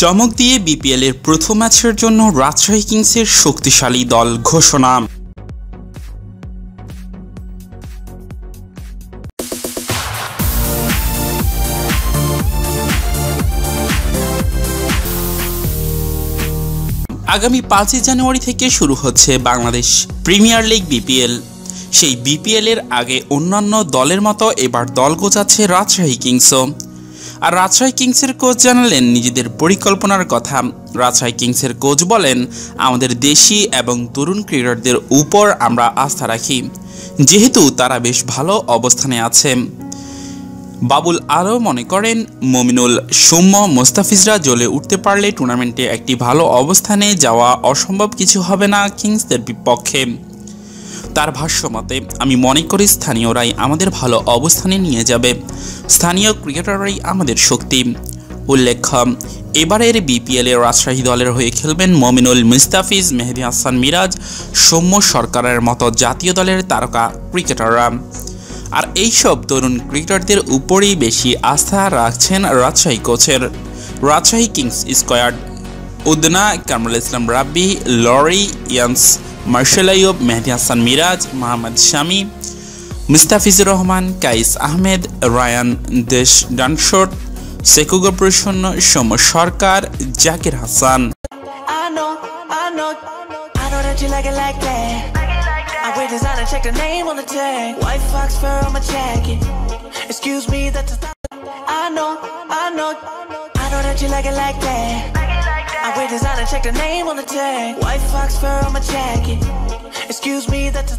চমক দিয়ে বিপিএল এর প্রথম ম্যাচের জন্য রাজশাহী কিংসের শক্তিশালী দল ঘোষণা। আগামী পাঁচই জানুয়ারি থেকে শুরু হচ্ছে বাংলাদেশ প্রিমিয়ার লিগ বিপিএল সেই বিপিএল এর আগে অন্যান্য দলের মতো এবার দল গোছাচ্ছে রাজশাহী কিংসও। আর রাজশাহী কিংসের কোচ জানালেন, নিজেদের পরিকল্পনার কথা। রাজশাহী কিংসের কোচ বলেন, আমাদের দেশি এবং তরুণ ক্রিকেটারদের উপর আমরা আস্থা রাখি। যেহেতু তারা বেশ ভালো অবস্থানে আছে। বাবুল আরও মনে করেন, মমিনুল, সৌম্য, মোস্তাফিজরা জ্বলে উঠতে পারলে টুর্নামেন্টে একটি ভালো অবস্থানে যাওয়া অসম্ভব কিছু হবে না কিংসদের বিপক্ষে। তার ভাষ্য মতে আমি মনে করি স্থানীয়রাই আমাদের ভালো অবস্থানে নিয়ে যাবে। স্থানীয় ক্রিকেটাররাই আমাদের শক্তি। উল্লেখ্য, এবারের বিপিএলে রাজশাহী দলের হয়ে খেলবেন মমিনুল মুস্তাফিজ, মেহেদি হাসান মিরাজ, সৌম্য সরকারের মতো জাতীয় দলের তারকা ক্রিকেটাররা। আর এইসব তরুণ ক্রিকেটারদের উপরেই বেশি আস্থা রাখছেন রাজশাহী কোচের Rajshahi Kings squad. Udhna, Kamrul Islam Rabbi, Laurie Evans Marshall Ayub, Mehdi Hasan Miraz, Mohammad Shami, Mustafizur Rahman, Kais Ahmed, Ryan দেশ ডানশোট সেকুগো প্রসন্ন সম সরকার, Zakir Hasan. I know that you like it like that. I wear designer, check the name on the tag. White fox fur on my jacket. Excuse me, that's a